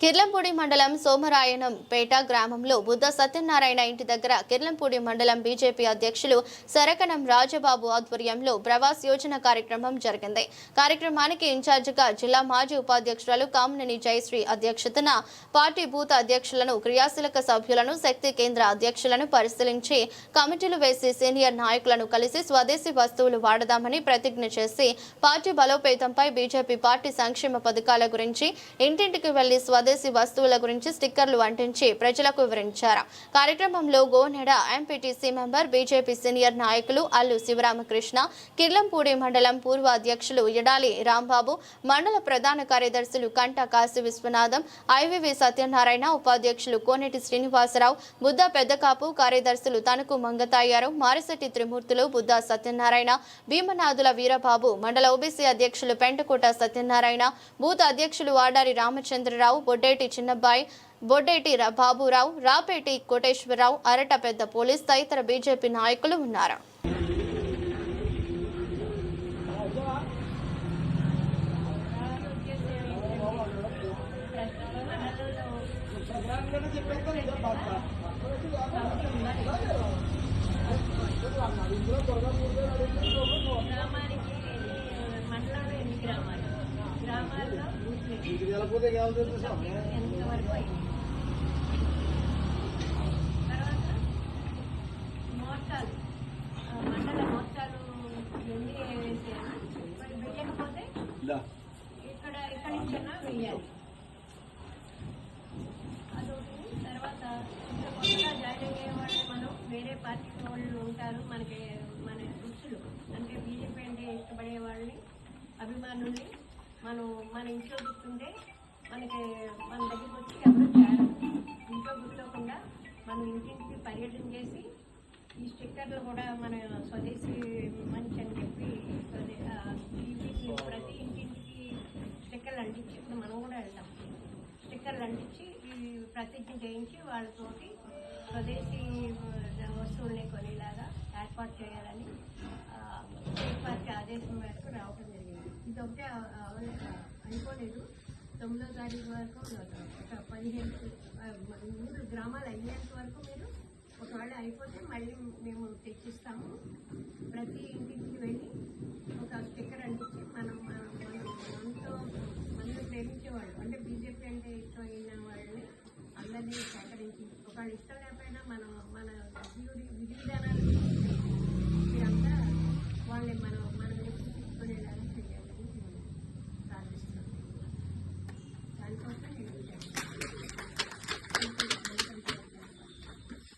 కిర్లంపూడి మండలం సోమరాయనంపేట గ్రామంలో బుద్ధ సత్యనారాయణ ఇంటి దగ్గర కిర్లంపూడి మండలం బీజేపీ అధ్యక్షులు సరకనం రాజబాబు ఆధ్వర్యంలో ప్రవాస్ యోజన కార్యక్రమం జరిగింది. కార్యక్రమానికి ఇన్ఛార్జిగా జిల్లా మాజీ ఉపాధ్యక్షురాలు కామినేని జయశ్రీ అధ్యక్షతన పార్టీ బూత్ అధ్యక్షులను క్రియాశీలక సభ్యులను శక్తి కేంద్ర అధ్యక్షులను పరిశీలించి కమిటీలు వేసి సీనియర్ నాయకులను కలిసి స్వదేశీ వస్తువులు వాడదామని ప్రతిజ్ఞ చేసి పార్టీ బలోపేతంపై బీజేపీ పార్టీ సంక్షేమ పథకాల గురించి ఇంటింటికి వెళ్ళి స్వదేశీ వస్తువుల గురించి స్టిక్కర్లు అంటించి ప్రజలకు వివరించారు. కార్యక్రమంలో Goneda MPTC member BJP senior నాయకులు అల్లు శివరామకృష్ణ కిర్లంపూడి మండలం పూర్వ అధ్యక్షులు ఎడాలి రాంబాబు మండల ప్రధాన కార్యదర్శులు కంట కాశీ విశ్వనాథం ఐవివి సత్యనారాయణ ఉపాధ్యక్షులు కోనేటి శ్రీనివాసరావు బుద్ధ పెద్దకాపు కార్యదర్శులు తనకు మంగతాయారు మారిశెట్టి త్రిమూర్తులు బుద్ధ సత్యనారాయణ భీమనాథుల వీరబాబు మండల ఓబీసీ అధ్యక్షులు పెంటకోట సత్యనారాయణ బూత్ అధ్యక్షులు ఆడారి రామచంద్రరావు బొడ్డేటి చిన్నబ్బాయి బొడ్డేటి ర- బాబురావు రాపేటి కోటేశ్వరరావు అరట పెద్ద పోలీస్ తదితర బీజేపీ నాయకులు ఉన్నారు. గ్రామానికి వెళ్ళకపోతే తర్వాత మోర్చాలు మండల మోర్చాలు ఎన్ని వేసాను ఇలా. ఇక్కడ ఇక్కడి నుంచైనా వేయాలి అదొకటి తర్వాత ఇంకా కొత్తగా జాయిన్ అయ్యే వాళ్ళు మనం వేరే పార్టీ వాళ్ళు ఉంటారు మనకి మన దుస్తులు అంటే బీజేపీ అంటే ఇష్టపడే వాళ్ళని అభిమానుల్ని మనం మన ఇంట్లో కూర్చుంటే మనకి మన దగ్గరికి వచ్చి ఎవరు ఇంట్లో కూర్చోకుండా మనం ఇంటింటికి పర్యటన చేసి ఈ స్టిక్కర్లు కూడా మన స్వదేశీ మంచి అని చెప్పి ఇంటికి ప్రతి ఇంటింటికి స్టిక్కర్లు అంటించి ఇప్పుడు మనం కూడా వెళ్తాం. స్టిక్కర్లు అంటించి ప్రతిజ్ఞ చేయించి వాళ్ళతోటి స్వదేశీ వస్తువుల్ని కొనేలాగా ఏర్పాటు చేయాలని స్టేట్ పార్టీ ఆదేశం మేరకు రావడం జరిగింది. ఇదొకటే అనుకోలేదు తొమ్మిదో తారీఖు వరకు ఒక పదిహేను మూడు గ్రామాలు అయ్యేంత వరకు మీరు ఒకవేళ అయిపోతే మళ్ళీ మేము తెచ్చిస్తాము. ప్రతి ఇంటికి వెళ్ళి ఒక స్టిక్కర్ అంటించి మనం మనం మనతో మనల్ని ప్రేమించేవాళ్ళు అంటే బీజేపీ అంటే ఇష్టం అయిన వాళ్ళని అందరినీ సేకరించి ఒకవేళ ఇష్టం లేకపోయినా మనం మన విధి విధానాలు